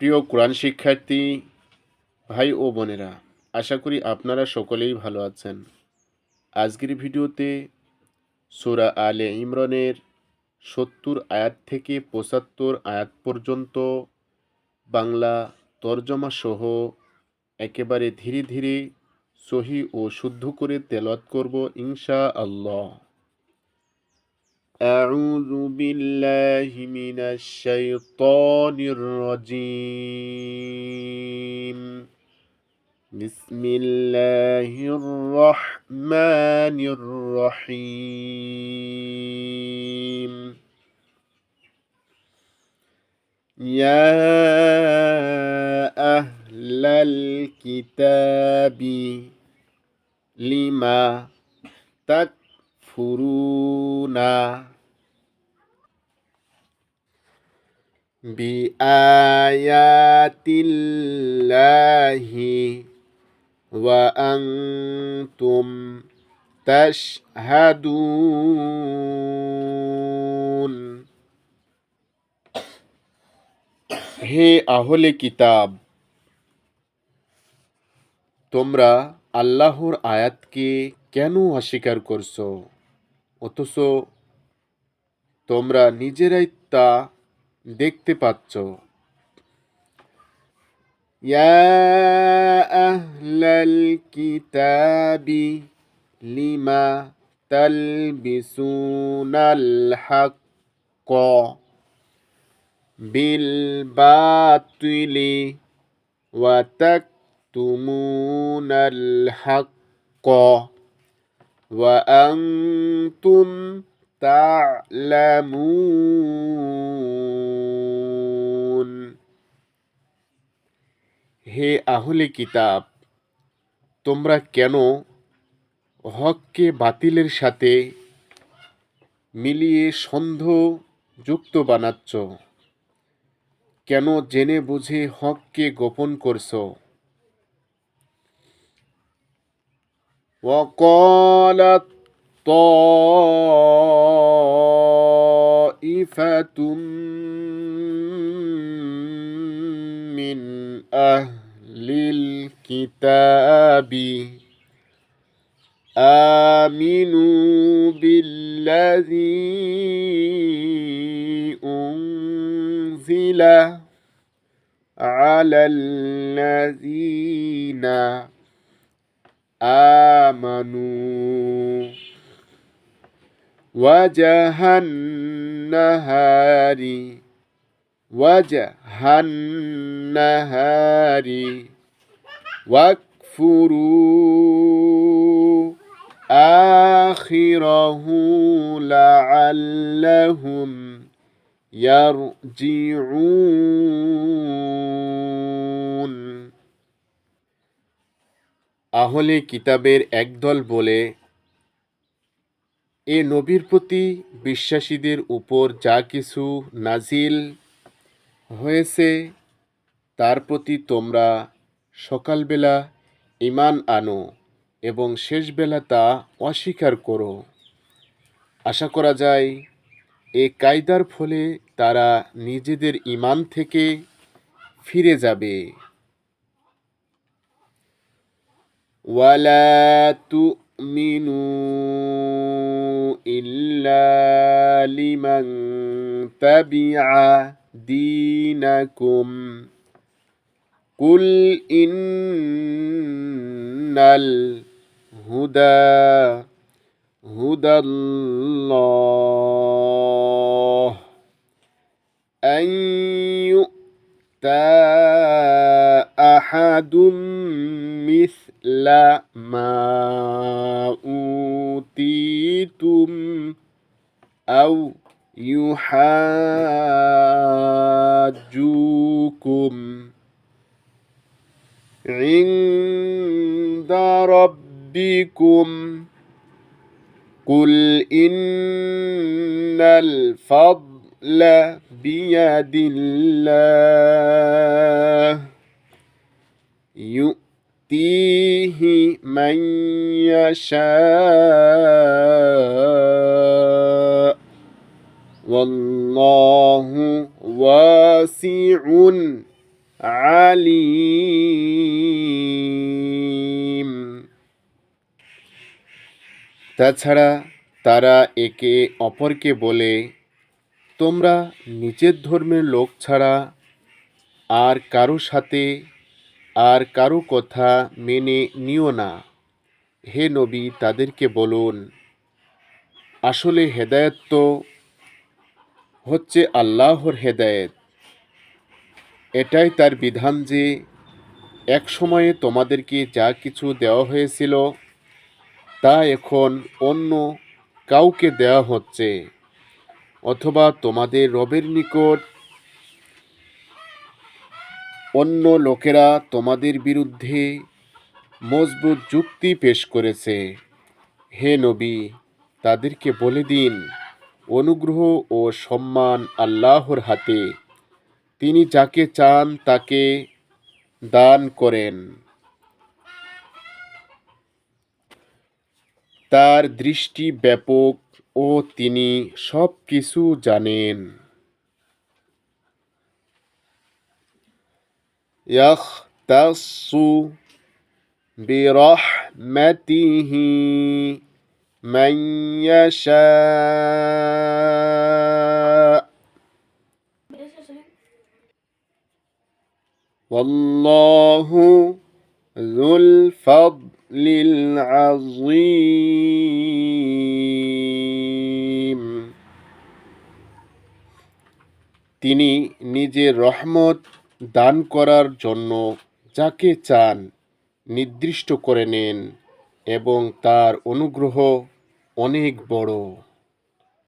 প্রিয় কোরআন শিক্ষার্থী, ভাই ও বোনেরা, আশা করি আপনারা সকলেই ভালো আছেন। আজকের ভিডিওতে সূরা আলে ইমরানের সত্তর আয়াত থেকে পঁচাত্তর আয়াত পর্যন্ত বাংলা তর্জমা সহ একেবারে ধীরে ধীরে সহি ও শুদ্ধ করে তেলাওয়াত করব ইনশা আল্লাহ أعوذ بالله من الشيطان الرجيم. بسم الله الرحمن الرحيم. يا أهل الكتاب لما ফুরুনা ayatillahi wa antum tashhadun হে আহলে কিতাব তোমরা আল্লাহর আয়াতকে কেন অস্বীকার করছ? অথচ তোমরা নিজেরাই তা দেখতে পাচ্ছ। লিমা তালবিসুনাল হাক্ক বিল বাতিলি ওয়া আনতুম তা'লামুন হে আহলে কিতাব, তোমরা কেন হককে বাতিলের সাথে মিলিয়ে সন্দেহ যুক্ত বানাচ্ছ? কেন জেনে বুঝে হককে গোপন করছ? وقالت طائفة من أهل الكتاب آمنوا بالذي أنزل على الذين آمنوا. وجه النهار وجه النهار واكفروا آخره لعلهم يرجعون. আহলে কিতাবের একদল বলে, এ নবীর প্রতি বিশ্বাসীদের উপর যা কিছু নাজিল হয়েছে, তার প্রতি তোমরা সকালবেলা ইমান আনো এবং শেষবেলা তা অস্বীকার করো। আশা করা যায়, এ কায়দার ফলে তারা নিজেদের ইমান থেকে ফিরে যাবে। ولا تؤمنوا إلا لمن تبع دينكم قل إن الهدى هدى الله أن يؤتى أحد مثل ما أوتيتم أو يحاجوكم عند ربكم قل إن الفضل بيد الله يؤتيه من يشاء والله واسع আলিম তাছাড়া তারা একে অপরকে বলে তোমরা নিজের ধর্মের লোক ছাড়া আর কারো সাথে আর কারো কথা মেনে নিও না হে নবী, তাদেরকে বলুন, আসলে হেদায়েত তো হচ্ছে আল্লাহর হেদায়েত। এটাই তার বিধান যে এক সময়ে তোমাদেরকে যা কিছু দেওয়া হয়েছিল, তা এখন অন্য কাউকে দেওয়া হচ্ছে, অথবা তোমাদের রবের নিকট অন্য লোকেরা তোমাদের বিরুদ্ধে মজবুত যুক্তি পেশ করেছে হে নবী তাদেরকে বলে দিন অনুগ্রহ ও সম্মান আল্লাহর হাতে তিনি যাকে চান তাকে দান করেন তার দৃষ্টি ব্যাপক ও তিনি সব কিছু জানেন يختص برحمته من يشاء والله ذو الفضل العظيم তিনি নিজের রহমত দান করার জন্য যাকে চান নির্দিষ্ট করে নেন এবং তার অনুগ্রহ অনেক বড়।